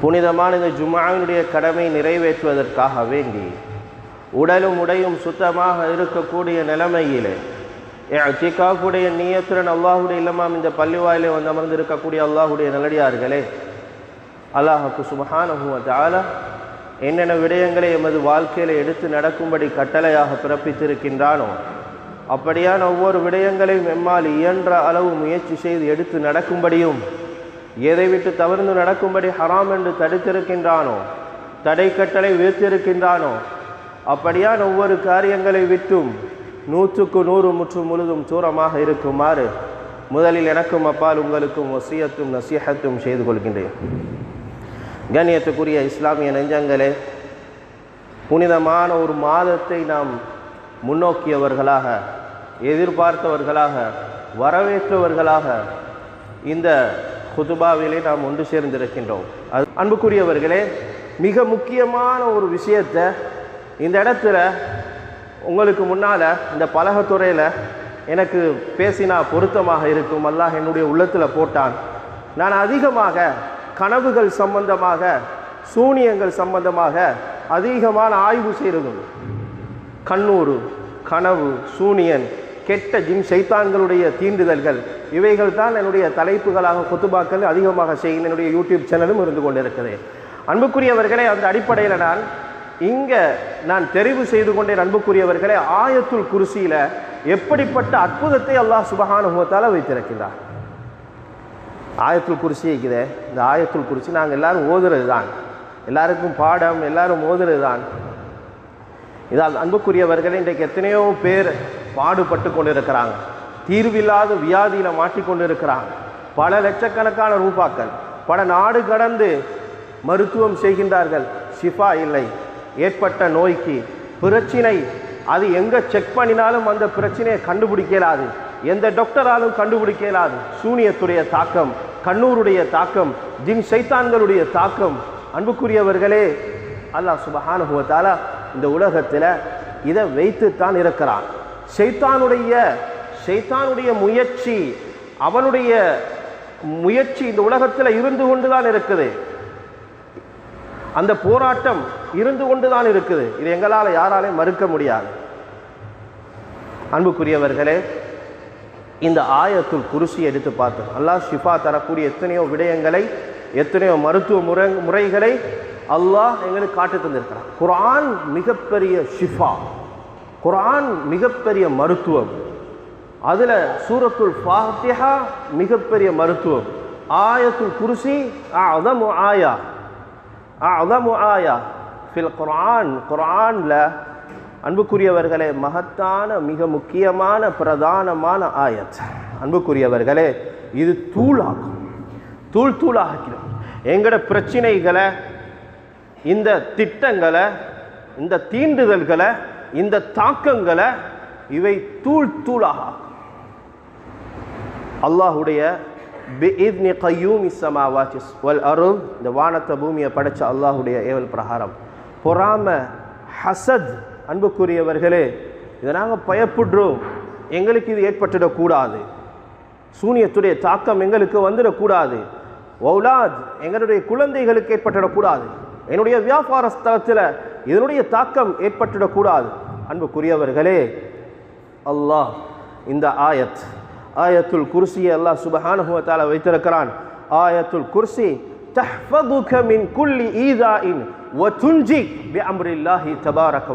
புனிதமான இந்த ஜுமாவினுடைய கடமை நிறைவேற்றுவதற்காக வேண்டி உடலும் உடையும் சுத்தமாக இருக்கக்கூடிய நிலைமையிலே சிக்காவுடைய நீயத்துடன் அல்லாஹுடைய இல்லமாம் இந்த பள்ளிவாயிலே வந்து அமர்ந்து இருக்கக்கூடிய அல்லாஹுடைய நல்லடியார்களே அல்லாஹுக்கு சுபஹானஹுவத்தால என்னென்ன விடயங்களை எமது வாழ்க்கையில் எடுத்து நடக்கும்படி கட்டளையாக பிறப்பித்திருக்கின்றானோ அப்படியான ஒவ்வொரு விடயங்களையும் எம்மால் இயன்ற அளவு முயற்சி செய்து எடுத்து நடக்கும்படியும் எதை விட்டு தவிர்ந்து நடக்கும்படி ஹராம் என்று தடுத்திருக்கின்றானோ தடை கட்டளை வீழ்த்திருக்கின்றானோ அப்படியான ஒவ்வொரு காரியங்களை விட்டும் நூற்றுக்கு நூறு முற்று முழுதும் தூரமாக இருக்குமாறு முதலில் எனக்கும் அப்பால் உங்களுக்கும் வசியத்தும் நசீகத்தும் செய்து கொள்கின்றேன். கண்ணியத்துக்குரிய இஸ்லாமிய நெஞ்சங்களே புனிதமான ஒரு மாதத்தை நாம் முன்னோக்கியவர்களாக எதிர்பார்த்தவர்களாக வரவேற்றவர்களாக இந்த குதுபாவிலே நாம் ஒன்று சேர்ந்திருக்கின்றோம். அது அன்புக்குரியவர்களே மிக முக்கியமான ஒரு விஷயத்தை இந்த இடத்துல உங்களுக்கு முன்னால் இந்த பலகத்துறையில் எனக்கு பேசினா பொருத்தமாக இருக்கும். அல்லாஹ் என்னுடைய உள்ளத்தில் போட்டான். நான் அதிகமாக கனவுகள் சம்பந்தமாக சூனியங்கள் சம்பந்தமாக அதிகமான ஆய்வு செய்கிறது கண்ணூர் கனவு சூனியன் கெட்ட ஜிம் சைத்தான்களுடைய தீண்டுதல்கள் இவைகள் தான் என்னுடைய தலைப்புகளாக கொத்துபாக்கள் அதிகமாக செய்யும் என்னுடைய யூடியூப் சேனலும் இருந்து கொண்டிருக்கிறேன் அன்புக்குரியவர்களே அந்த அடிப்படையில் நான் இங்கே நான் தெரிவு செய்து கொண்டேன் அன்புக்குரியவர்களே ஆயத்துல் குருசியில் எப்படிப்பட்ட அற்புதத்தை அல்லாஹ் சுபகானுபவத்தால் வைத்திருக்கிறார் ஆயத்துல் குருசி இருக்குதே. இந்த ஆயத்துல் குருசி நாங்கள் எல்லாரும் ஓதுறது தான் எல்லாருக்கும் பாடம் எல்லாரும் ஓதுறது தான் இதால் அன்புக்குரியவர்கள் இன்றைக்கு எத்தனையோ பேர் பாடுபட்டு கொண்டு இருக்கிறாங்க தீர்வில்லாத வியாதியில் மாட்டிக்கொண்டு இருக்கிறாங்க பல லட்சக்கணக்கான ரூபாக்கள் பல நாடு கடந்து மருத்துவம் செய்கின்றார்கள். ஷிஃபா இல்லை. ஏற்பட்ட நோய்க்கு பிரச்சினை அது எங்கே செக் பண்ணினாலும் அந்த பிரச்சனையை கண்டுபிடிக்கலாது. எந்த டாக்டராலும் கண்டுபிடிக்கலாது. சூனியத்துடைய தாக்கம் கண்ணூருடைய தாக்கம் ஜின் சைத்தான்களுடைய தாக்கம். அன்புக்குரியவர்களே அல்லாஹ் சுபஹானுபவத்தால இந்த உலகத்தில் இதை வைத்துத்தான் இருக்கிறான். ஷைத்தானுடைய ஷைத்தானுடைய முயற்சி அவனுடைய முயற்சி இந்த உலகத்தில் இருந்து கொண்டு தான் இருக்குது. அந்த போராட்டம் இருந்து கொண்டு தான் இருக்குது. இது எங்களால் யாராலையும் மறுக்க முடியாது. அன்புக்குரியவர்களே இந்த ஆயத்துள் குருசி எடுத்து பார்த்தோம் அல்லாஹ் ஷிஃபா தரக்கூடிய எத்தனையோ விடயங்களை எத்தனையோ மருத்துவ முறை முறைகளை அல்லாஹ் எங்களுக்கு காட்டு தந்திருக்கிறான். குரான் மிகப்பெரிய ஷிஃபா. குரான் மிகப்பெரிய மருத்துவம். அதில் சூரத்துல் ஃபாத்திஹா மிகப்பெரிய மருத்துவம். ஆயத்துல் குருசி அதமு ஆயா. அதமு ஆயா. ஃபில் குரான் குரானில் அன்புக்குரியவர்களே மகத்தான மிக முக்கியமான பிரதானமான ஆயத். அன்புக்குரியவர்களே இது தூளாக்கும். தூள் தூளாக்கிடும். எங்களோட பிரச்சனைகளை இந்த திட்டங்களை இந்த தீண்டுதல்களை இந்த தாக்கங்களை இவை தூள் தூளாக அல்லாஹுடைய வல் அருள் இந்த வானத்தை பூமியை படைச்ச அல்லாஹுடைய ஏவல் பிரகாரம். பொறாம ஹசத் அன்புக்குரியவர்களே இதை நாங்கள் பயப்படுறோம். எங்களுக்கு இது ஏற்பட்டுடக்கூடாது. சூனியத்துடைய தாக்கம் எங்களுக்கு வந்துடக்கூடாது. ஒவ்லாத் எங்களுடைய குழந்தைகளுக்கு ஏற்பட்டுடக்கூடாது. என்னுடைய வியாபார ஸ்தலத்தில் இதனுடைய தாக்கம் ஏற்பட்டுடக்கூடாது அன்புக்குரியவர்களே அல்லாஹ் இந்த ஆயத் ஆயத்துல் குர்சியை அல்லாஹ் சுபஹானுவத்தால வைத்திருக்கிறான் ஆயத்துல் குர்சி تحفظك من كل إيذاء وتنجيك بأمر الله تبارك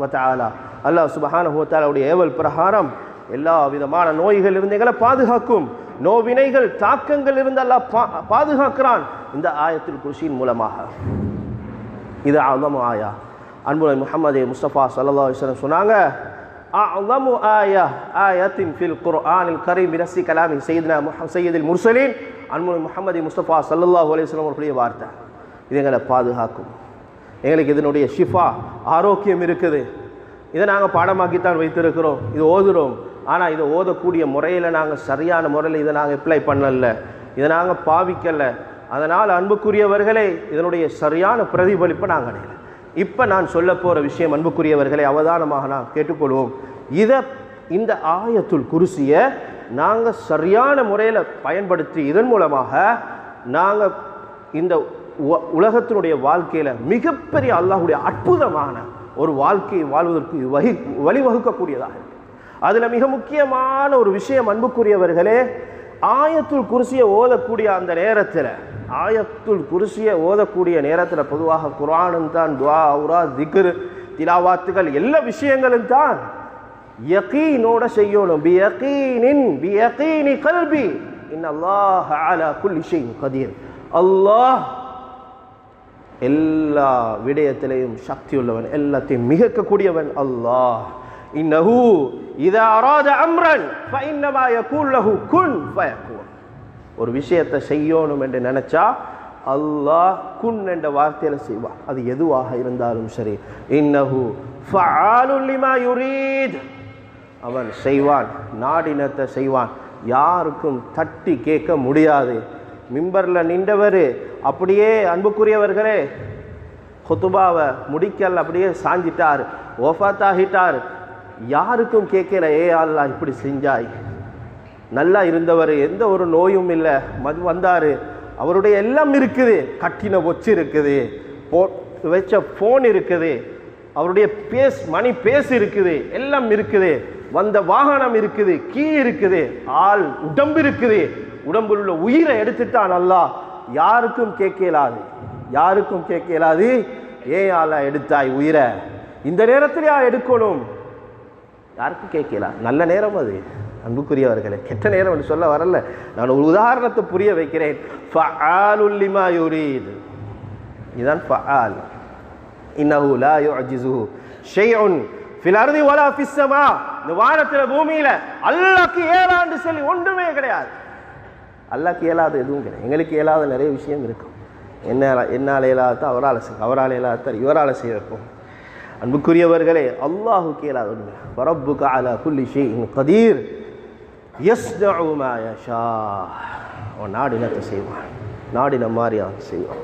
وتعالى அல்லாஹ் சுபஹானஹு வத்தாலாவுடைய ஏவல் பிரகாரம் எல்லா விதமான நோய்கள் இருந்து எங்களை பாதுகாக்கும் நோவினைகள் தாக்கங்கள் இருந்து அல்லாஹ் பா பாதுகாக்கிறான் இந்த ஆயத்தில் குர்சியின் மூலமாக இது அலமு ஆயா. அன்புலை முகமது முஸ்தபா சல்லா அலிஸ்லம் சொன்னாங்க அலமு ஆயா ஆயத்தின் ஃபில் குர்ஆனில் கரீம் பிரசி கலாமி சையதுனா முஹம் சையதில் முர்சலீன். அன்புலை முகமது முஸ்தபா சல்லல்லாஹு அலிஸ்லம் அவர்களுடைய வார்த்தை இது எங்களை பாதுகாக்கும். எங்களுக்கு இதனுடைய ஷிஃபா ஆரோக்கியம் இருக்குது. இதை நாங்கள் பாடமாக்கித்தான் வைத்திருக்கிறோம். இது ஓதுறோம். ஆனால் இதை ஓதக்கூடிய முறையில் நாங்கள் சரியான முறையில் இதை நாங்கள் அப்ளை பண்ணலை. இதை நாங்கள் பாவிக்கலை. அதனால் அன்புக்குரியவர்களே இதனுடைய சரியான பிரதிபலிப்பை நாங்கள் அடையலை. இப்போ நான் சொல்ல போகிற விஷயம் அன்புக்குரியவர்களை அவதானமாக நான் கேட்டுக்கொள்வோம். இதை இந்த ஆயத்துள் குருசியை நாங்கள் சரியான முறையில் பயன்படுத்தி இதன் மூலமாக நாங்கள் இந்த உ- உலகத்தினுடைய வாழ்க்கையில் மிகப்பெரிய அல்லாஹுடைய அற்புதமான ஒரு வாழ்க்கையை வாழ்வதற்கு வகி வழிவகுக்கக்கூடியதாக இருக்கு. அதில் மிக முக்கியமான ஒரு விஷயம் அன்புக்குரியவர்களே ஆயத்துள் குருசியை ஓதக்கூடிய அந்த நேரத்தில் ஆயத்துல் குருசியை ஓதக்கூடிய நேரத்தில் பொதுவாக குரானும் தான் துவா அவுரா திக்ர் திலாவாத்துகள் எல்லா விஷயங்களும் தான் யகீனோட செய்யணும். பி யகீனின் பி யகீனி கல்வி இன் அல்லாஹ் அலா குல் ஷைஇன் கதீர். அல்லாஹ் எல்லா விடயத்திலையும் சக்தி உள்ளவன் எல்லாத்தையும் மிகக்கக்கூடியவன் அல்லாஹ். இன்னஹு இதா அராத அம்ரன் ஃபஇன்னமா யகூல் லஹு குன் ஃபயகூன் ஒரு விஷயத்தை செய்யணும் என்று நினச்சா அல்லாஹ் குன் என்ற வார்த்தையில் செய்வார் அது எதுவாக இருந்தாலும் சரி. இன்னஹு யுரீத். அவன் செய்வான் நாடினத்தை செய்வான். யாருக்கும் தட்டி கேட்க முடியாது. மிம்பரில் நின்றவர் அப்படியே அன்புக்குரியவர்களே கொத்துபாவை முடிக்கல் அப்படியே சாஞ்சிட்டார் ஒஃபாத்தாகிட்டார். யாருக்கும் கேட்கல ஏ அல்லா இப்படி செஞ்சாய். நல்லா இருந்தவர் எந்த ஒரு நோயும் இல்லை. மது வந்தார். அவருடைய எல்லாம் இருக்குது. கட்டின ஒச்சு இருக்குது. போ வச்ச ஃபோன் இருக்குது. அவருடைய பேஸ் மணி பேஸ் இருக்குது. எல்லாம் இருக்குது. வந்த வாகனம் இருக்குது. கீ இருக்குது. ஆள் உடம்பு இருக்குது. உடம்பில் உள்ள உயிரை எடுத்துட்டான் நல்லா யாருக்கும் கேட்கலாது. யாருக்கும் கேட்கலாது. ஏன் ஆளா எடுத்தாய் உயிரை? இந்த நேரத்திலேயா எடுக்கணும். யாருக்கும் கேட்கலாம் நல்ல நேரம் அது. அன்புக்குரியவர்களே கெட்ட நேரம் என்று சொல்ல வரல. நான் ஒரு உதாரணத்தை புரிய வைக்கிறேன். ஃபஆலுல் லிமா இதுதான் ஃபஆல். இன்னஹு லா யுஅஜிஸுஹு ஷைஉன் ஃபில் அர்தி வலா ஃபிஸ் ஸமா இந்த வானத்துல பூமியில அல்லாஹ்க்கு ஏலாண்டு சொல்லி ஒன்றுமே கிடையாது. அல்லாஹ்க்கு இயலாத எதுவும் கிடையாது. எங்களுக்கு இயலாத நிறைய விஷயம் இருக்கும் என்ன என்னால் இயலாத அவரால் அவரால் இயலாத இவரால் செய்யறப்போம் அன்புக்குரியவர்களே அல்லாஹுக்கு இயலாத ஒன்று. வரப்புக்கு அலா புள்ளி ஷைஇன் கதீர். எஸ் ஷா அவன் நாடினத்தை செய்வான். நாடின மாதிரி அவன் செய்வான்.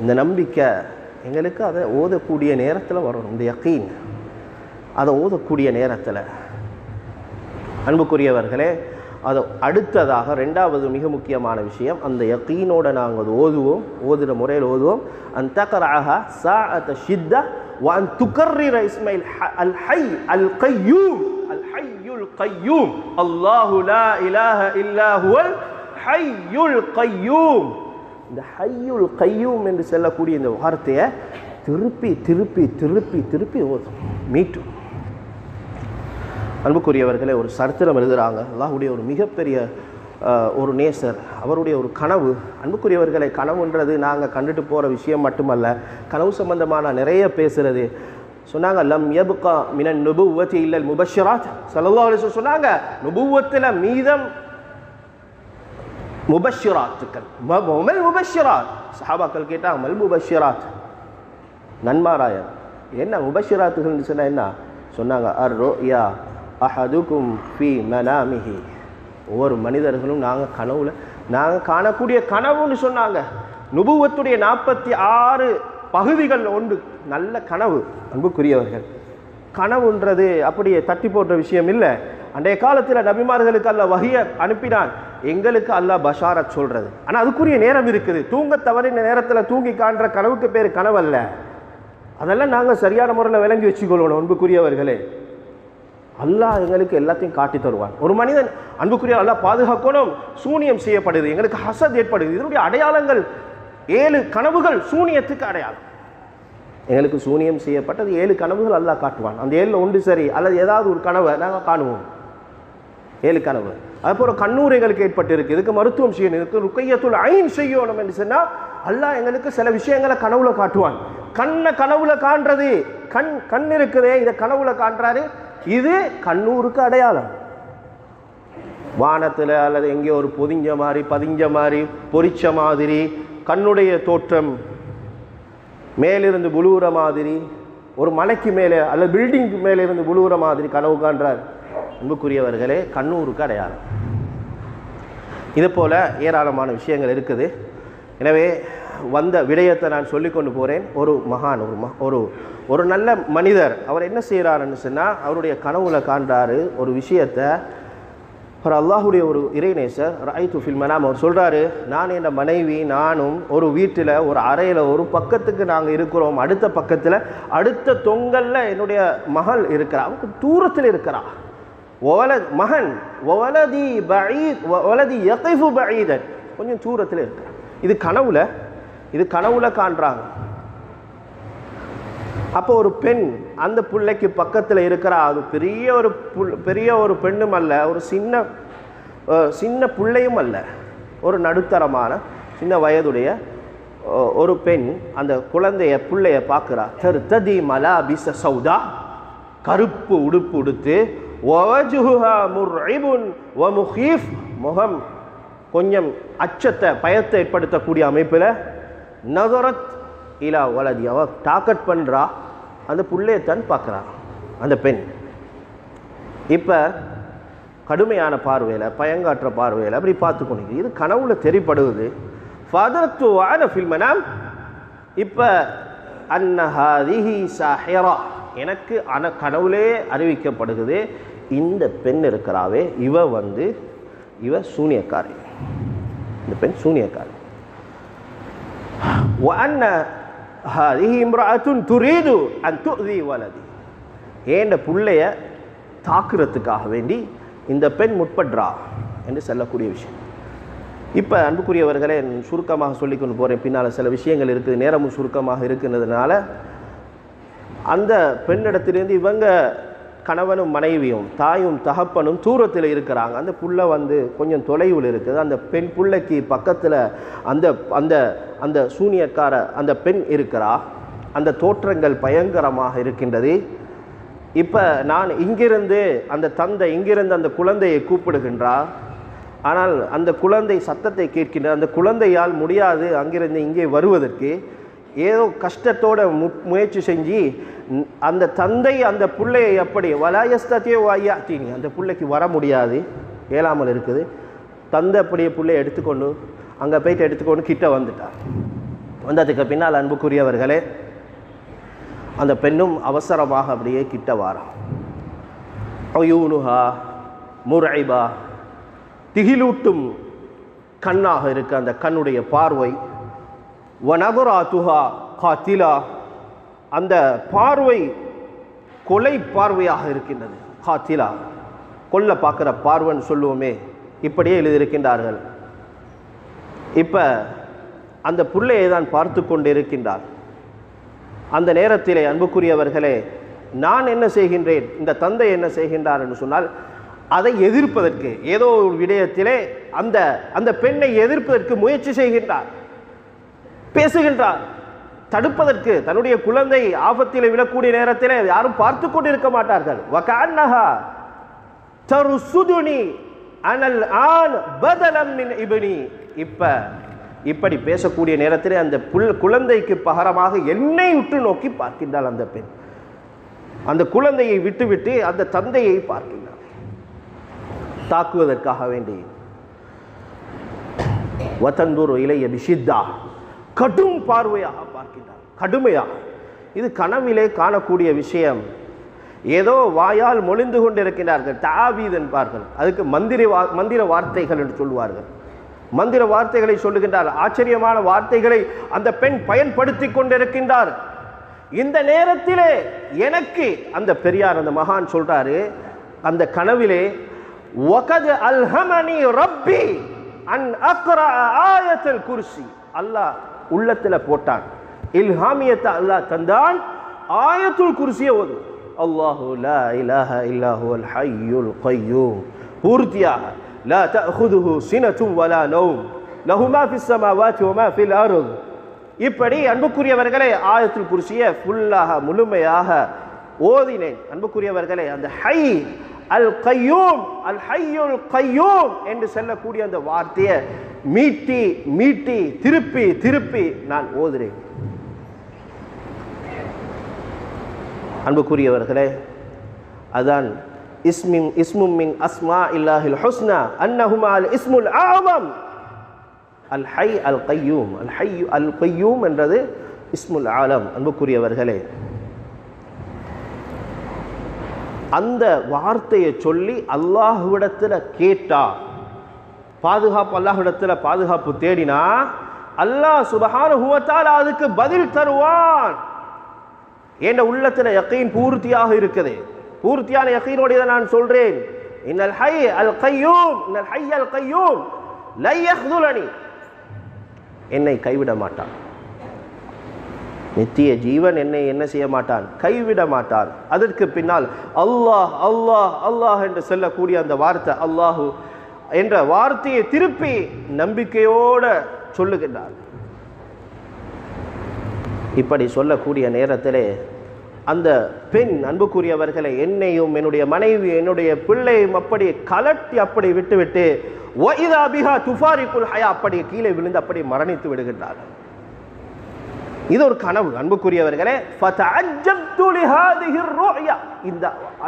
இந்த நம்பிக்கை எங்களுக்கு அதை ஓதக்கூடிய நேரத்தில் வரணும். இந்த யக்கீன் அதை ஓதக்கூடிய நேரத்தில். அன்புக்குரியவர்களே அதை அடுத்ததாக ரெண்டாவது மிக முக்கியமான விஷயம். அந்த யக்கீனோட நாங்கள் அது ஓதுவோம். ஓதுகிற முறையில் ஓதுவோம். அந்த கராக சா அத்த சித்த வான் துக்கர்ரிர இஸ்மைல் அல் ஹை அல் கையூ அல் ஹை ஹையுல் கையூம். அல்லாஹு லா இலாஹ இல்லாஹுவல் ஹையுல் கையூம். இந்த ஹையுல் கையூம் என்று சொல்லக்கூடிய இந்த வார்த்தையை திருப்பி திருப்பி திருப்பி திருப்பி மீட்டும். அன்புக்குரியவர்களை ஒரு சரித்திரம் எழுதுகிறாங்க அல்லாஹுடைய ஒரு மிகப்பெரிய ஒரு நேசர். அவருடைய ஒரு கனவு. அன்புக்குரியவர்களை கனவுன்றது நாங்கள் கண்டுட்டு போகிற விஷயம் மட்டுமல்ல கனவு சம்பந்தமான நிறைய பேசுகிறது சொன்னாங்க லம் யபுகா மினன் நுபுவத்தி இல்லல் முபஷிராத் சல்லா அலிஸ் சொன்னாங்க நுபுவத்தில் மீதம் முபஷிராத்துக்கள் ம- மல் முபஷிராத் சஹாபாக்கள் கேட்டாங்க மல் முபஷிராத் நன்மாராயர் என்ன முபஷிராத்துகள்னு சொன்னால் என்ன? சொன்னாங்க அர் ரோயா அஹதுக்கும் ஃபி மனாமிஹி. ஒவ்வொரு மனிதர்களும் நாங்கள் கனவுல நாங்கள் காணக்கூடிய கனவுன்னு சொன்னாங்க. நுபுவத்துடைய நாற்பத்தி ஆறு பகுதிகள் உண்டு. நல்ல கனவு அன்புக்குரியவர்கள். கனவுன்றது அப்படியே தட்டி போடுற விஷயம் இல்லை. அன்றைய காலத்தில் நபிமார்களுக்கு அல்ல வகையை அனுப்பினான். எங்களுக்கு அல்லாஹ் பஷார சொல்கிறது ஆனால் அதுக்குரிய நேரம் இருக்குது. தூங்க தவறின நேரத்தில் தூங்கி காண்ற கனவுக்கு பேர் கனவல்ல. அதெல்லாம் நாங்கள் சரியான முறையில் விளங்கி வச்சுக்கொள்ளணும் அன்புக்குரியவர்களே. அல்லாஹ் எங்களுக்கு எல்லாத்தையும் காட்டி தருவான். ஒரு மனிதன் அன்புக்குரிய அல்லாஹ் பாதுகாக்கணும் சூனியம் செய்யப்படுது. எங்களுக்கு ஹசத் ஏற்படுது. இதனுடைய அடையாளங்கள் ஏழு கனவுகள் சூனியத்துக்கு அடையாளம். எங்களுக்கு சூனியம் செய்யப்பட்டது ஏழு கனவுகள் அல்லாஹ் காட்டுவான். அந்த ஏழில் ஒன்று சரி அல்லது ஏதாவது ஒரு கனவை நாங்கள் காணுவோம். ஏழு கனவு. அதுபோல் கண்ணூர் எங்களுக்கு ஏற்பட்டிருக்கு. இதுக்கு மருத்துவம் செய்யணும். இதுக்கு ருக்கையத்துள் ஐன் செய்யணும் என்று சொன்னால் அல்லாஹ் எங்களுக்கு சில விஷயங்களை கனவுல காட்டுவான். கண்ணை கனவுல காண்றது கண் கண் இருக்குதே இதை கனவுல காண்றாரு. இது கண்ணூருக்கு அடையாளம். வானத்தில் அல்லது எங்கேயோ ஒரு பொதிஞ்ச மாதிரி பதிஞ்ச மாதிரி பொரிச்ச மாதிரி கண்ணுடைய தோற்றம் மேலிருந்து புழுவுற மாதிரி ஒரு மலைக்கு மேலே அல்லது பில்டிங்க்கு மேலே இருந்து புழுவுற மாதிரி கனவு காண்றார். அன்புக்குரியவர்களே கண்ணூருக்கு அடையாளம். இது போல ஏராளமான விஷயங்கள் இருக்குது. எனவே வந்த விடயத்தை நான் சொல்லிக் கொண்டு போகிறேன் ஒரு மகான் ஒரு ம ஒரு ஒரு நல்ல மனிதர் அவர் என்ன செய்கிறாருன்னு சொன்னால் அவருடைய கனவுல காண்றாரு ஒரு விஷயத்தை ஒரு அல்லாஹுடைய ஒரு இறைநேசர் ராய்து ஃபில்மனாம் அவர் சொல்கிறாரு நான் என் மனைவி நானும் ஒரு வீட்டில் ஒரு அறையில் ஒரு பக்கத்துக்கு நாங்கள் இருக்கிறோம். அடுத்த பக்கத்தில் அடுத்த தொங்கலில் என்னுடைய மகள் இருக்கிறா. அவங்க தூரத்தில் இருக்கிறா. ஒவல மகன் ஒவலதி பயீத் ஒவலதி யகைஃபு பயீதன். கொஞ்சம் தூரத்தில் இருக்கிறான். இது கனவுல இது கனவுல காண்றாங்க. அப்போ ஒரு பெண் அந்த பிள்ளைக்கு பக்கத்தில் இருக்கிறா அது பெரிய ஒரு புல் பெரிய ஒரு பெண்ணும் அல்ல ஒரு சின்ன சின்ன பிள்ளையும் அல்ல. ஒரு நடுத்தரமான சின்ன வயதுடைய ஒரு பெண் அந்த குழந்தைய பிள்ளைய பார்க்குறா. தரு ததி மலா பிச சௌதா. கருப்பு உடுப்பு உடுத்து வவஜுஹா முர்இபுன் வ முகம் கொஞ்சம் அச்சத்தை பயத்தை ஏற்படுத்தக்கூடிய அமைப்பில் நகரத் இலா வலதி. அவ டாக்கட் பண்ணுறா அந்த புள்ளையத்தான் பார்க்குறான். அந்த பெண். இப்போ கடுமையான பார்வையில் பயங்காற்ற பார்வையில் அப்படி பார்த்துக்கொண்டு இது கனவுல தெரிப்படுவது ஃபாதரத்துவான ஃபில்மனாம் இப்போ அன்னஹாதிஹி சாஹிரா. எனக்கு அன கனவுலே அறிவிக்கப்படுகிறது. இந்த பெண் இருக்கிறாவே. இவ வந்து இவ சூனியக்காரி. இந்த பெண் சூனியக்காரி. அன்ன ஹதிஹி இம்ராத்துன் துரீது அன் துதி வலதி ஏண்ட பிள்ளைய தாக்குறதுக்காக வேண்டி இந்த பெண் முற்படுறா என்று சொல்லக்கூடிய விஷயம். இப்போ அன்புக்குரியவர்களை சுருக்கமாக சொல்லிக்கொண்டு போகிறேன் பின்னால் சில விஷயங்கள் இருக்குது நேரமும் சுருக்கமாக இருக்கின்றதுனால அந்த பெண்ணிடத்திலிருந்து இவங்க கணவனும் மனைவியும் தாயும் தகப்பனும் தூரத்தில் இருக்கிறாங்க. அந்த புள்ள வந்து கொஞ்சம் தொலைவில் இருக்குது. அந்த பெண் புள்ளைக்கு பக்கத்தில் அந்த அந்த அந்த சூனியக்கார அந்த பெண் இருக்கிறா. அந்த தோற்றங்கள் பயங்கரமாக இருக்கின்றது. இப்போ நான் இங்கிருந்து அந்த தந்தை இங்கிருந்து அந்த குழந்தையை கூப்பிடுகின்றா. ஆனால் அந்த குழந்தை சத்தத்தை கேட்கின்ற அந்த குழந்தையால் முடியாது அங்கிருந்து இங்கே வருவதற்கு. ஏதோ கஷ்டத்தோட மு முயற்சி செஞ்சு அந்த தந்தை அந்த பிள்ளையை எப்படி? வலாயஸ்தத்தையோ தீனி அந்த பிள்ளைக்கு வர முடியாது. இயலாமல் இருக்குது. தந்தை அப்படியே பிள்ளையை எடுத்துக்கொண்டு அங்கே போயிட்டு எடுத்துக்கொண்டு கிட்ட வந்துட்டார் வந்ததுக்கு பின்னால் அன்புக்குரியவர்களே அந்த பெண்ணும் அவசரமாக அப்படியே கிட்ட வாரம் அயூனுஹா முரைபா திகிலூட்டும் கண்ணாக இருக்க அந்த கண்ணுடைய பார்வை வனபராத்துஹா காத்திலா அந்த பார்வை கொலை பார்வையாக இருக்கின்றது. காத்திலா கொல்ல பார்க்குற பார்வைன்னு சொல்லுவோமே இப்படியே எழுதியிருக்கின்றார்கள். இப்போ அந்த புள்ளையை தான் பார்த்து கொண்டு இருக்கின்றார் அந்த நேரத்திலே அன்புக்குரியவர்களே நான் என்ன செய்கின்றேன்? இந்த தந்தை என்ன செய்கின்றார் என்று சொன்னால் அதை எதிர்ப்பதற்கு ஏதோ ஒரு விடயத்திலே அந்த அந்த பெண்ணை எதிர்ப்பதற்கு முயற்சி செய்கின்றார். பேசுகின்றார். தடுப்பதற்கு தன்னுடைய குழந்தை ஆபத்தில் விழக்கூடிய நேரத்திலே யாரும் பார்த்து கொண்டு இருக்க மாட்டார்கள். வகான்னஹா தருசுதுனி அனல் ஆன் பதலம் மின் இப்ப இப்படி பேசக்கூடிய நேரத்திலே அந்த புல் குழந்தைக்கு பகரமாக என்னை உற்று நோக்கி பார்க்கின்றாள் அந்த பெண். அந்த குழந்தையை விட்டுவிட்டு அந்த தந்தையை பார்க்கின்றார் தாக்குவதற்காக வேண்டி. வதந்தூர் இளைய நிஷித்தா. கடும் பார்வையாக பார்க்கின்றார் கடுமையாக. இது கனவிலே காணக்கூடிய விஷயம். ஏதோ வாயால் மொழிந்து கொண்டிருக்கிறார்கள் தாவீத் என்பார்கள். அதுக்கு மந்திரி வா மந்திர வார்த்தைகள் என்று சொல்வார்கள் மந்திர வார்த்தைகளை சொல்லுகின்றார். ஆச்சரியமான வார்த்தைகளை அந்த பெண் பயன்படுத்தி கொண்டிருக்கின்றார். இந்த நேரத்திலே எனக்கு அந்த பெரியார் அந்த மகான் சொல்றாரு அந்த கனவிலே ஒகது அல்ஹமனி ரப்பி அன் அக்ரா ஆயத்தில் குர்சி. அல்லாஹ் உள்ளத்துல போட்டான். இல்ஹாமியத்தை அல்லாஹ் தந்தான். ஆயத்துல் குருசியை ஓது. அல்லாஹு லா இலாஹ இல்லா அல் ஹையுல் கையூம். பூர்த்தியாக லா தஅخذஹு சினத்தும் வலா நௌம். லஹு மா ஃபிஸ் ஸமாவாத்தி வ மா ஃபில் அர்த். இப்படி அன்புக்குரியவர்களே ஆயத்துல் குருசியை ஃபுல்லாக முழுமையாக ஓதினேன். அன்புக்குரியவர்களே அந்த ஹை அல் கையூம் அல் ஹையுல் கையூம் என்று சொல்லக்கூடிய அந்த வார்த்தையை மீட்டி மீட்டி திருப்பி திருப்பி நான் ஓதுறேன். அன்புக்குரியவர்களே அதான் இஸ்மின் இஸ்மும் மின் அஸ்மா இல்லாஹில் ஹுஸ்னா அன்னஹுமா அல் இஸ்முல் ஆவம் அல் ஹை அல் கையூம் அல் ஹை அல் கையூம் என்றது இஸ்முல் ஆலம் அன்புக்குரியவர்களே. அந்த வார்த்தையை சொல்லி அல்லாஹுவிடத்தில் கேட்டா பாதுகாப்பு அல்லாஹ்விடத்தில் பாதுகாப்பு தேடினா அல்லாஹ் சுபஹானுவத்தால் அதுக்கு பதில் தருவான். என்ற உள்ளத்தில் யக்கீன் பூர்த்தியாக இருக்குது. பூர்த்தியான யக்கீனோட நான் சொல்றேன். இன்னல் ஹை அல் கையூம் இன்னல் ஹை அல் கையூம் லையஹ்துலனி என்னை கைவிட மாட்டான். நித்திய ஜீவன் என்னை என்ன செய்ய மாட்டான்? கைவிட மாட்டான். அதற்கு பின்னால் அல்லாஹ் அல்லாஹ் அல்லாஹ் என்று சொல்லக்கூடிய அந்த வார்த்தை அல்லாஹு என்ற வார்த்தையை திருப்பி நம்பிக்கையோட சொல்லுகின்றான் இப்படி சொல்லக்கூடிய நேரத்திலே அந்த பெண் அன்புக்குரியவர்களை என்னையும் என்னுடைய மனைவி என்னுடைய பிள்ளையும் அப்படி கலட்டி அப்படி விட்டுவிட்டு ஒய்தா பிஹா துஃபாரிக்குல் ஹயா அப்படி கீழே விழுந்து அப்படி மரணித்து விடுகின்றார். இது ஒரு கனவு. அன்புக்குரியவர்களே இந்த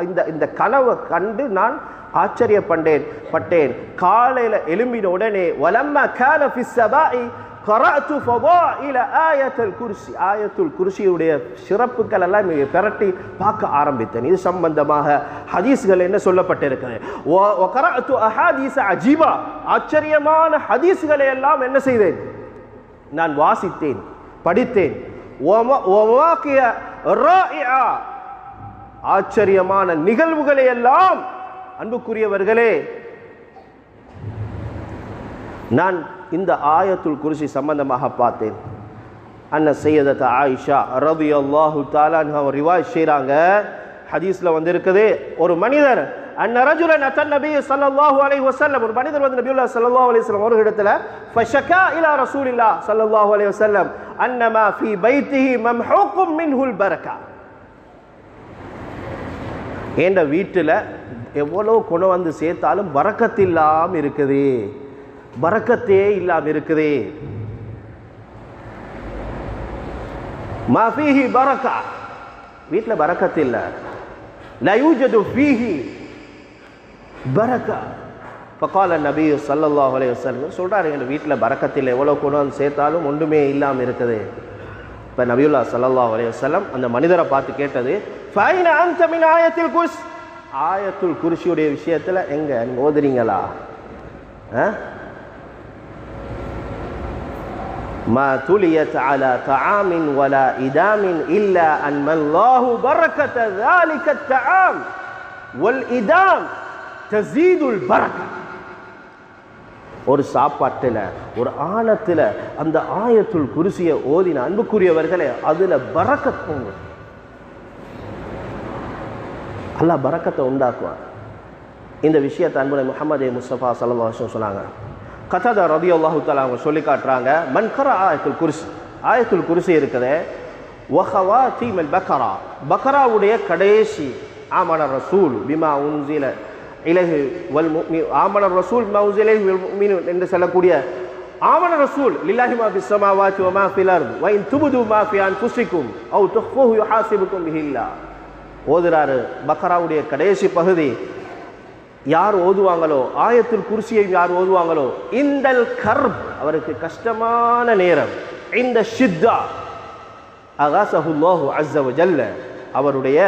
இந்த இந்த கனவை கண்டு நான் ஆச்சரியப்பட்டேன் பட்டேன். காலையில் எழும்பின உடனே வலம்ம கால கராத்து ஃபவோ இல்லை ஆயத்தல் குர்சி ஆயத்துல் குர்சியுடைய சிறப்புகள் எல்லாம் இங்கே பெரட்டி பார்க்க ஆரம்பித்தேன் இது சம்பந்தமாக ஹதீஸ்கள் என்ன சொல்லப்பட்டிருக்கிறது ஓ கராத்து அஹாதீஸ் அஜீபா ஆச்சரியமான ஹதீஸ்களை எல்லாம் என்ன செய்தேன் நான் வாசித்தேன் படித்தேன் ஆச்சரியமான நிகழ்வுகளை எல்லாம் அன்புக்குரியவர்களே நான் இந்த ஆயத்துல் குருசி சம்பந்தமாக பார்த்தேன். அன்ன செய்யதத்த ஆயிஷா ரவி அல்லாஹு தாலான் அவர் ரிவாய் செய்கிறாங்க ஹதீஸில் வந்து இருக்குது ஒரு மனிதர் அண்ண ரஜுலன் அத்தன் நபி ஸல்லல்லாஹு அலைஹி வஸல்லம் ஒரு மனிதர் வந்து நபியுல்லா ஸல்லல்லாஹு அலைஹி வஸல்லம் ஒரு இடத்துல ஃபஷக்கா இலா ரசூலில்லா ஸல்லல்லாஹு அலைஹி வஸல்லம் அன்னமா ஃபி பைத்திஹி மம்ஹூக்கும் மின்ஹுல் பரக்கா என்ற வீட்டில் எவ்வளோ கொண்டு வந்து சேர்த்தாலும் வரக்கத்தில்லாமல் இருக்குது. பறக்கத்தே இல்லாமல் இருக்குதே. மஃபீஹி பரக்கா. வீட்டில் பறக்கத்து இல்லை. லயூஜது ஃபீஹி பரக்கா. பக்கால நபி ஸல்லல்லாஹு அலைஹி வஸல்லம் சொல்கிறாரு எங்கள் வீட்டில் பறக்கத்தில் எவ்வளோ கொண்டு சேர்த்தாலும் ஒன்றுமே இல்லாமல் இருக்குது. இப்போ நபியுல்லா ஸல்லல்லாஹு அலைஹி வஸல்லம் அந்த மனிதரை பார்த்து கேட்டது ஃபைன அன்த மின் ஆயத்தில் குஷ் ஆயத்துல் குர்சியுடைய விஷயத்தில் எங்க ஓதுறீங்களா? ஆ? ما تليت على طعام ولا إدام إلا أن الله بركة ذلك الطعام والإدام تزيد البركة ஒரு சாப்பாட்டில் ஒரு ஆணத்தில் அந்த ஆயத்துல் குருசியை ஓதின அன்புக்குரியவர்களே அதில் பறக்கத் பொங்கும் அல்லாஹ் பறக்கத்தை உண்டாக்குவான் இந்த விஷயத்தை அன்புரை முகமது முஸ்தபா சல்லா வருஷம் சொன்னாங்க கதாதா ரதி அல்லாஹு தாலா அவங்க சொல்லி காட்டுறாங்க மன்கர ஆயத்துல் குருசி ஆயத்துல் குருசி இருக்குது ஒஹவா தீமல் பக்கரா பக்கராவுடைய கடைசி ஆமணர் ரசூல் பிமா உன்சில இலகு வல் முக்மி ஆமன ரசூல் பிமா உன்சில என்று சொல்லக்கூடிய ஆமன ரசூல் லில்லாஹி மா ஃபிஸ் ஸமாவாத்தி மா ஃபில் அர்த் வ இன் துப்து மா ஃபி அன்ஃபுசிக்கும் அவ் யுஹாசிபுக்கும் பிஹில்லா ஓதுறாரு பக்கராவுடைய கடைசி பகுதி யார் ஓதுவாங்களோ ஆயத்தில் குருசியை யார் ஓதுவாங்களோ இந்தல் கர்ப் அவருக்கு கஷ்டமான நேரம். இந்த ஷித்தா அகாசஹுல்லாஹு அஸ்ஸ ஜல்ல அவருடைய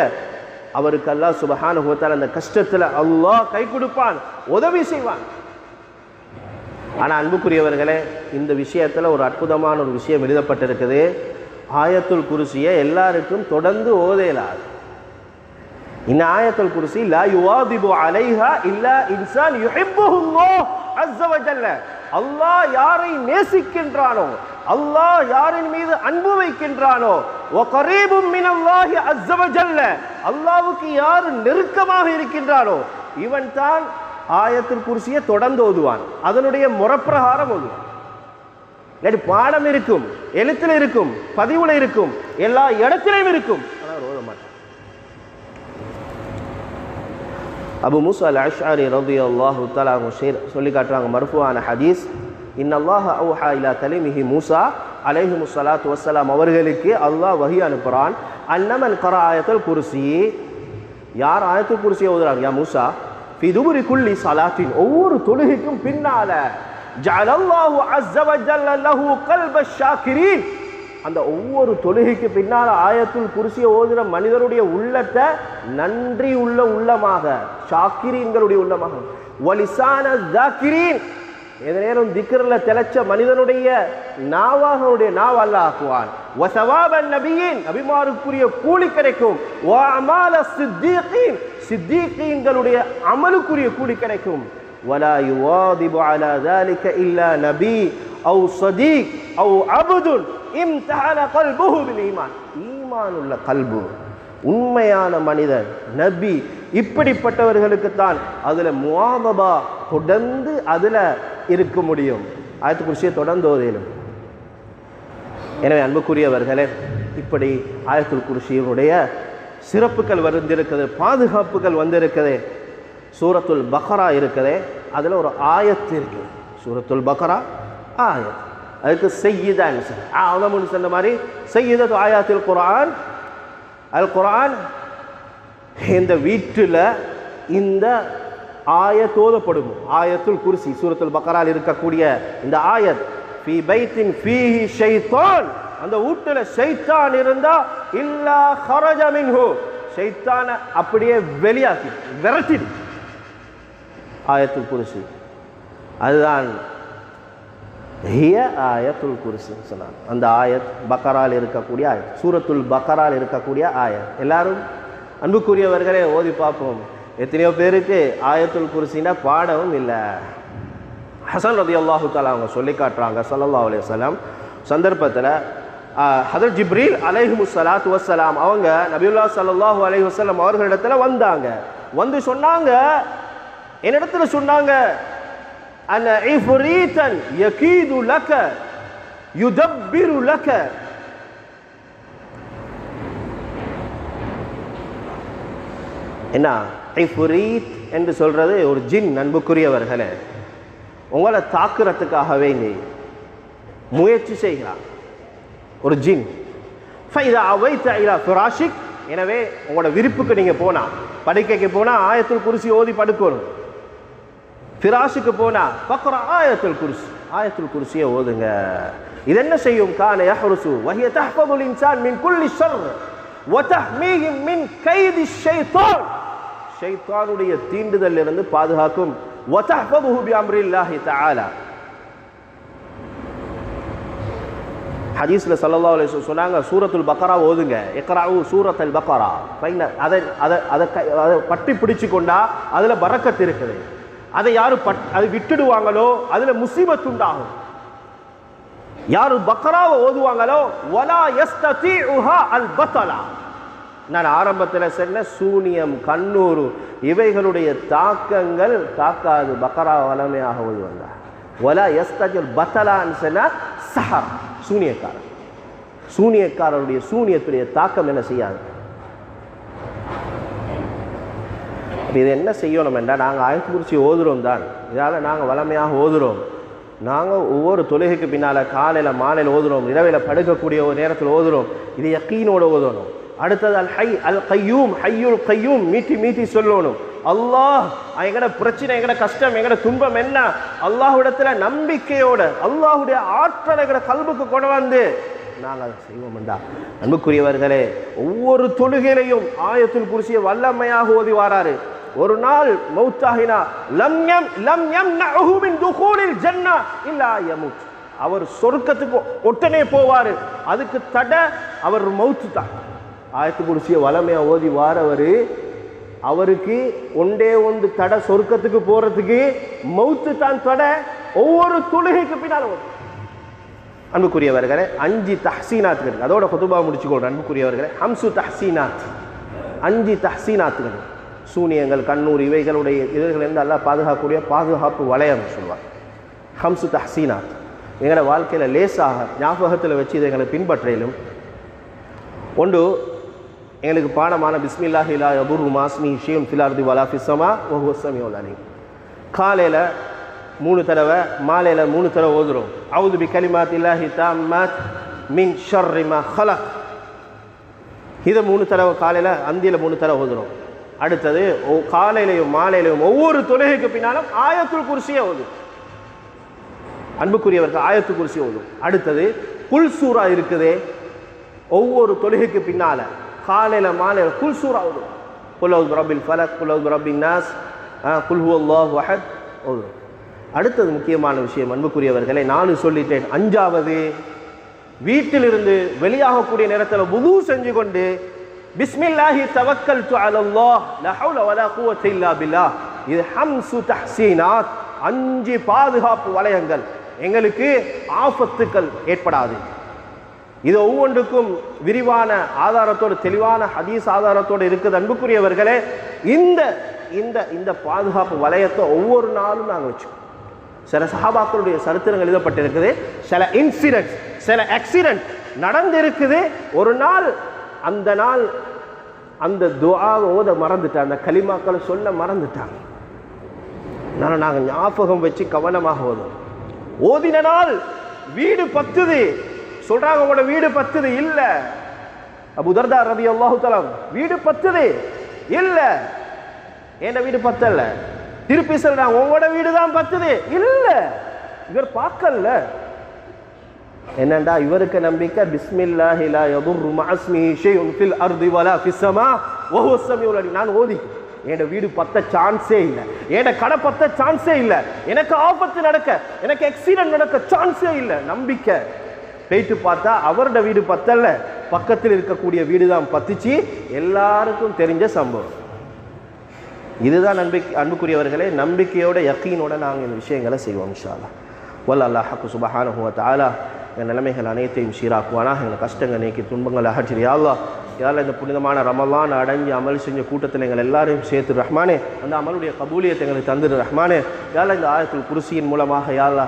அவருக்கு அல்லாஹ் சுபஹானஹு அந்த கஷ்டத்தில் அல்லாஹ் கை கொடுப்பான் உதவி செய்வான். ஆனால் அன்புக்குரியவர்களே இந்த விஷயத்தில் ஒரு அற்புதமான ஒரு விஷயம் எழுதப்பட்டிருக்குது. ஆயத்துல் குருசியை எல்லாருக்கும் தொடர்ந்து ஓதையலாது இந்த ஆயத்தல் குருசி லா யுவாதிபு அலைஹா இல்லா இன்சான் யுஹிப்புஹுல்லோ அஸ்ஸவஜல்ல ஜல்ல அல்லாஹ் யாரை நேசிக்கின்றானோ அல்லாஹ் யாரின் மீது அன்பு வைக்கின்றானோ வ கரீபும் மினல்லாஹி அஸ்ஸவஜல்ல ஜல்ல அல்லாஹ்வுக்கு யார் நெருக்கமாக இருக்கின்றானோ இவன் தான் ஆயத்தில் குருசியை தொடர்ந்து ஓதுவான். அதனுடைய முறப்பிரகாரம் ஓதுவான் பாடம் இருக்கும் எழுத்தில் இருக்கும் பதிவுல இருக்கும் எல்லா இடத்திலையும் இருக்கும் ஆனால் அவர் ஓத மாட்டான் அபு மூசா அல் அஷ்ஆரி ரதி அல்லாஹு தலா அவங்க ஷேர் சொல்லி காட்டுறாங்க மர்ஃபுவான ஹதீஸ் இன்னல்லாஹ அவுஹா இலா கலிமிஹி மூசா அலைஹி முஸ்ஸலாத்து வஸ்ஸலாம் அவர்களுக்கு அல்லாஹ் வஹி அனுப்புறான் அன்னமன் கர ஆயத்துல் குர்சி யார் ஆயத்துல் குர்சியை ஓதுறாங்க யா மூசா ஃபி துபுரி குல்லி சலாத்தின் ஒவ்வொரு தொழுகைக்கும் பின்னால ஜஅலல்லாஹு அஸ்ஸ வ ஜல்ல லஹு கல்ப ஷாக்கிரீன் அந்த ஒவ்வொரு தொழுகைக்கு பின்னால் ஆயத்தில் குருசியை ஓதுகிற மனிதருடைய உள்ளத்தை நன்றி உள்ள உள்ளமாக ஷாக்கிரீன்களுடைய உள்ளமாக. வலிசான ஜாக்கிரீன் எந்த நேரம் திக்கரில் திளைச்ச மனிதனுடைய நாவாகனுடைய நாவல்ல ஆக்குவான். வசவாபன் நபியின் அபிமாருக்குரிய கூலி கிடைக்கும். வாமால சித்தீக்கின் சித்தீக்கீன்களுடைய அமலுக்குரிய கூலி கிடைக்கும். வலா யுவாதிபு அலா தாலிக்க இல்லா நபி. அவு சதீக் அவ் அபுதுன் இம்தஹன கல்புஹு பில் ஈமான். ஈமான் உள்ள கல்பு உண்மையான மனிதன் நபி இப்படிப்பட்டவர்களுக்கு தான் அதில் முவாதபா தொடர்ந்து அதில் இருக்க முடியும். ஆயத்து குருசியை தொடர்ந்து ஓதிடும் எனவே அன்புக்குரியவர்களே இப்படி ஆயத்துல் குருஷியினுடைய சிறப்புகள் வந்திருக்கிறது பாதுகாப்புகள் வந்திருக்கிறது சூரத்துல் பக்ரா இருக்குது. அதில் ஒரு ஆயத்து இருக்குது சூரத்துல் பக்ரா ஆயத். அதுக்கு செய்யுதான் அவனமுன்னு சொன்ன மாதிரி செய்யுதது ஆயாத்தில் குரான் அல் குரான் இந்த வீட்டில் இந்த ஆயத் ஓதப்படும். ஆயத்துல் குர்சி சூரத்துல் பக்கரால் இருக்கக்கூடிய இந்த ஆயத். ஃபி பைத்தின் ஃபீஹி ஷைத்தான். அந்த வீட்டில் ஷைத்தான் இருந்தா இல்லா ஹரஜ மின்ஹு. ஷைத்தான அப்படியே வெளியாக்கி விரட்டிடு. ஆயத்துல் குருசி. அதுதான் ஹிய ஆயத்துல் குர்சி சொன்னாங்க. அந்த ஆயத் பக்கரால் இருக்கக்கூடிய ஆயத். சூரத்துல் பக்கரால் இருக்கக்கூடிய ஆயத். எல்லாரும் அன்புக்குரியவர்களே ஓதி பார்ப்போம். எத்தனையோ பேருக்கு ஆயத்துல் குருசின்னா பாடவும் இல்லை. ஹசன் ரதி அல்லாஹு தாலா அவங்க சொல்லி காட்டுறாங்க சல்லா அலி வலாம் சந்தர்ப்பத்தில் ஹதர் ஜிப்ரீல் அலைஹு சலாத்து வசலாம் அவங்க நபியுல்லா ஸல்லல்லாஹு அலைஹி வஸல்லம் அவர்களிடத்துல வந்தாங்க. வந்து சொன்னாங்க என்னிடத்துல சொன்னாங்க அன عفريتا يكيد لك يدبر لك. என்ன ஐஃபுரீத் என்று சொல்றது ஒரு ஜின் அன்புக்குரியவர்களே. உங்களை தாக்குறதுக்காகவே நீ முயற்சி செய்கிறான் ஒரு ஜின். ஃபைதா அவைத்த இலா ஃபிராஷிக் எனவே உங்களோட விருப்புக்கு நீங்கள் போனா படுக்கைக்கு போனால் ஆயத்தில் குருசி ஓதி படுக்கணும். ஃபிராஷுக்கு போனா பக்கர ஆயத்துல் குருசு ஆயத்துல் குருசியை ஓதுங்க. இது என்ன செய்யும்? கான யஹ்ருசு வஹிய தஹ்ஃபதுல் இன்சான் மின் குல்லி ஷர் வதஹ்மீஹி மின் கைதி ஷைத்தான். ஷைத்தானுடைய தீண்டுதலில் இருந்து பாதுகாக்கும். வதஹ்ஃபதுஹு பிஅம்ரில்லாஹி தஆலா. ஹதீஸ்ல சல்லல்லாஹு அலைஹி வஸல்லம் சொன்னாங்க சூரத்துல் பக்கரா ஓதுங்க. எக்கராவு சூரத்துல் பக்கரா ஃபைனல் அதை அதை அதை க- அதை பட்டி பிடிச்சு கொண்டா அதுல பரக்கத் இருக்குது. அதை யாரு பட் அது விட்டுடுவாங்களோ அதுல முசீபத் உண்டாகும். யாரு பக்கராவை ஓதுவாங்களோ வலா உஹா அல் பத்தலா நான் ஆரம்பத்தில் சொன்ன சூனியம் கண்ணூறு இவைகளுடைய தாக்கங்கள் தாக்காது. பக்கரா வளமையாக ஓதுவாங்க. ஒலா எஸ்தஜல் பத்தலான்னு சொன்னால் சஹர் சூனியக்காரன். சூனியக்காரருடைய சூனியத்துடைய தாக்கம் என்ன செய்யாது? இது என்ன செய்யணும் என்றால் நாங்கள் ஆயத்து குறிச்சி ஓதுறோம் தான். இதால் நாங்கள் வளமையாக ஓதுறோம். நாங்கள் ஒவ்வொரு தொழுகைக்கு பின்னால் காலையில் மாலையில் ஓதுறோம். இரவில் படுக்கக்கூடிய ஒரு நேரத்தில் ஓதுறோம். இது யக்கீனோட ஓதணும். அடுத்தது அல் ஹை அல் கையூம் ஹையுல் கையூம் மீட்டி மீட்டி சொல்லணும். அல்லாஹ் எங்கட பிரச்சனை எங்கட கஷ்டம் எங்கட துன்பம் என்ன? அல்லாஹ்விடத்துல நம்பிக்கையோட அல்லாஹுடைய ஆற்றல் எங்கட கல்புக்கு கொண்டு வந்து நாங்கள் அதை செய்வோம்டா அன்புக்குரியவர்களே ஒவ்வொரு தொழுகையிலையும் ஆயத்தில் குருசியை வல்லமையாக ஓதி வாராரு. ஒரு நாள் மௌத்தாகினா லம் யம் லம் யம் ஜன்னா இல்லா யமுத். அவர் சொர்க்கத்துக்கு ஒட்டனே போவார். அதுக்கு தடை அவர் மௌத்து தான். ஆயத்து குடிசிய வளமையாக ஓதி வாரவர் அவருக்கு ஒன்றே ஒன்று தடை சொர்க்கத்துக்கு போகிறதுக்கு மௌத்து தான் தடை. ஒவ்வொரு தொழுகைக்கு பின்னால் வரும் அன்புக்குரியவர்களே அஞ்சு தஹசீனாத்துகள். அதோட குதுபா முடிச்சுக்கொள்றேன் அன்புக்குரியவர்களே. ஹம்சு தஹசீனாத். அஞ்சு தஹசீனாத்துகள். சூனியங்கள் கண்ணூர் இவைகளுடைய இருந்து எல்லாம் பாதுகாக்கக்கூடிய பாதுகாப்பு வளையம் சொல்லுவாங்க ஹம்சு தஹசீனாத். எங்களோட வாழ்க்கையில் லேசாக ஞாபகத்தில் வச்சு இதை எங்களை பின்பற்றையிலும் ஒன்று எங்களுக்கு பாடமான பிஸ்மில்லாஹி லா அபுர் மாஸ்மி ஷேம் ஃபிலார்தி வலா ஃபிஸ்ஸமா வஹுவ ஸமீஉல் காலையில் மூணு தடவை மாலையில் மூணு தடவை ஓதுறோம். அவுது பி கலிமாத் இல்லாஹி மத் மின் ஷர்ரிமா ஹலக். இதை மூணு தடவை காலையில் அந்தியில் மூணு தடவை ஓதுறோம். அடுத்தது காலையிலையும் மாலையிலையும் ஒவ்வொரு தொழுகைக்கு பின்னாலும் ஆயத்துள் குர்சியை ஓதும். அன்புக்குரியவர்கள் ஆயத்து குர்சி ஓதும். அடுத்தது குல் சூறா இருக்குதே ஒவ்வொரு தொழுகைக்கு பின்னால காலையில மாலையில குல் சூறா ஓதும். குல் ரபில் ஃபலக் குல் ரபின் நாஸ் குல் அல்லாஹ் வஹத் ஓதும். அடுத்தது முக்கியமான விஷயம் அன்புக்குரியவர்களை நானும் சொல்லிட்டேன் அஞ்சாவது வீட்டிலிருந்து வெளியாகக்கூடிய நேரத்தில் புது செஞ்சு கொண்டு பிஸ்மில்லாஹி தவக்கல் டு அலல்லாஹ் லா ஹவுல வலா குவத்த இல்லா பில்லா. இது ஹம்சு தஹ்சீனாத் அஞ்சு பாதுகாப்பு வளையங்கள். எங்களுக்கு ஆபத்துக்கள் ஏற்படாது. இது ஒவ்வொன்றுக்கும் விரிவான ஆதாரத்தோடு தெளிவான ஹதீஸ் ஆதாரத்தோடு இருக்குது அன்புக்குரியவர்களே. இந்த இந்த இந்த பாதுகாப்பு வளையத்தை ஒவ்வொரு நாளும் நாங்கள் வச்சுக்கோம். சில சஹாபாக்களுடைய சரித்திரங்கள் எழுதப்பட்டிருக்குது. சில இன்சிடென்ட் சில ஆக்சிடென்ட் நடந்திருக்குது. ஒரு நாள் அந்த நாள் அந்த துவா ஓத மறந்துட்டாங்க. அந்த களிமாக்களை சொல்ல மறந்துட்டாங்க. அதனால நாங்கள் ஞாபகம் வச்சு கவனமாக ஓதும் ஓதின நாள் வீடு பத்துது. சொல்றாங்க உங்களோட வீடு பத்துது? இல்லை. புதர்தார் ரவி ரதி அல்லாஹு தலாம் வீடு பத்துது? இல்லை. என் வீடு பத்தல? திருப்பி சொல்றாங்க உங்களோட வீடு தான் பத்துது? இல்லை. இவர் பார்க்கல. என்னண்டா இவருக்கு நம்பிக்கை? பிஸ்மில்லா ஹிலா யதுர்ரு மஅஸ்மிஹி ஷைஉன் ஃபில் அர்தி வலா நான் ஓதி. என் வீடு பத்த சான்ஸே இல்லை. என் கடை பத்த சான்ஸே இல்லை. எனக்கு ஆபத்து நடக்க எனக்கு ஆக்சிடென்ட் நடக்க சான்ஸே இல்லை. நம்பிக்கை. போயிட்டு பார்த்தா அவரோட வீடு பத்தல்ல பக்கத்தில் இருக்கக்கூடிய வீடு தான் பத்துச்சு. எல்லாருக்கும் தெரிஞ்ச சம்பவம். இதுதான் நம்பிக்கை அன்புக்குரியவர்களே நம்பிக்கையோட யக்கீனோட நாங்கள் இந்த விஷயங்களை செய்வோம் இன்ஷால்லா வல்ல அல்லாஹ் ஹக்கு தாலா எங்கள் நிலைமைகள் அனைத்தையும் சீராக்குவானா எங்கள் கஷ்டங்கள் நீக்கி துன்பங்கள் அகற்றி யாழ்லா யாரில் இந்த புனிதமான ரமலான் அடைஞ்சு அமல் செஞ்ச கூட்டத்தில் எங்கள் எல்லாரையும் சேர்த்து ரஹ்மானே அந்த அமலுடைய கபூலியத்தை எங்களுக்கு தந்துடு ரஹ்மானே. யாரில் இந்த ஆயத்தில் குருசியின் மூலமாக யாரா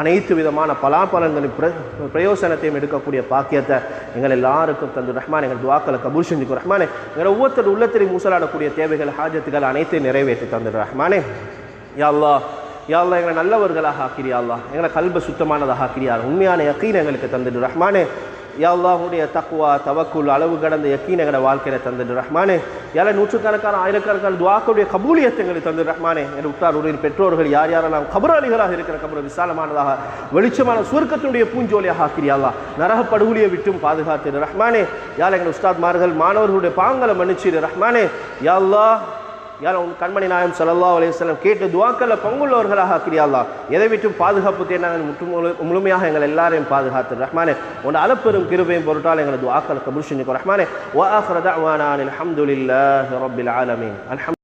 அனைத்து விதமான பலாபலங்களின் பிர பிரயோசனத்தையும் எடுக்கக்கூடிய பாக்கியத்தை எங்கள் எல்லாருக்கும் தந்து ரஹ்மான். எங்கள் துவாக்களை கபூல் செஞ்சுக்கும் ரஹ்மானே. எங்கள் ஒவ்வொருத்தர் உள்ளத்திலையும் மூசலாடக்கூடிய தேவைகள் ஹாஜத்துகள் அனைத்தையும் நிறைவேற்றி தந்துடு ரஹ்மானே. யா யாழ்லா எங்களை நல்லவர்களாக ஆக்கிறியா அல்லா எங்களை கல்ப சுத்தமானதாக ஆக்கிறியா உண்மையான யக்கீன் எங்களுக்கு தந்துடு ரஹ்மானே. யாழ்லாவுடைய தக்குவா தவக்குள் அளவு கடந்த யக்கீன் எங்களோட வாழ்க்கையில தந்துடு ரஹ்மானே. ஏழை நூற்றுக்கணக்கான ஆயிரக்கணக்கான துவாக்களுடைய கபூலியத்தை எங்களுக்கு தந்து ரஹ்மானே. என் உற்றார் உரின் பெற்றோர்கள் யார் யாரெல்லாம் கபராளிகளாக இருக்கிற கபர விசாலமானதாக வெளிச்சமான சுருக்கத்தினுடைய பூஞ்சோலியாக ஆக்கிறியாளா நரக படுகொலியை விட்டும் பாதுகாத்திரு ரஹ்மானே. யார் எங்கள் உஸ்தாத்மார்கள் மாணவர்களுடைய பாங்களை மன்னிச்சிரு ரஹ்மானே. யாழ்லா யார் உன் கண்மணி நாயம் சல்லா அலையம் கேட்டு துவாக்கல்ல பங்குள்ளவர்களாக ஆக்கிறியாளா எதை விட்டும் பாதுகாப்பு தேடினாங்க முற்று முழு- முழுமையாக எங்கள் எல்லாரையும் பாதுகாத்து. ரஹ்மானே உன் அலப்பெரும் கிருபையும் பொருட்டால் எங்களை துவாக்கல் கபுல் செஞ்சுக்கோ. ரஹ்மானே வா ஆஃபிர ஆலமீன்.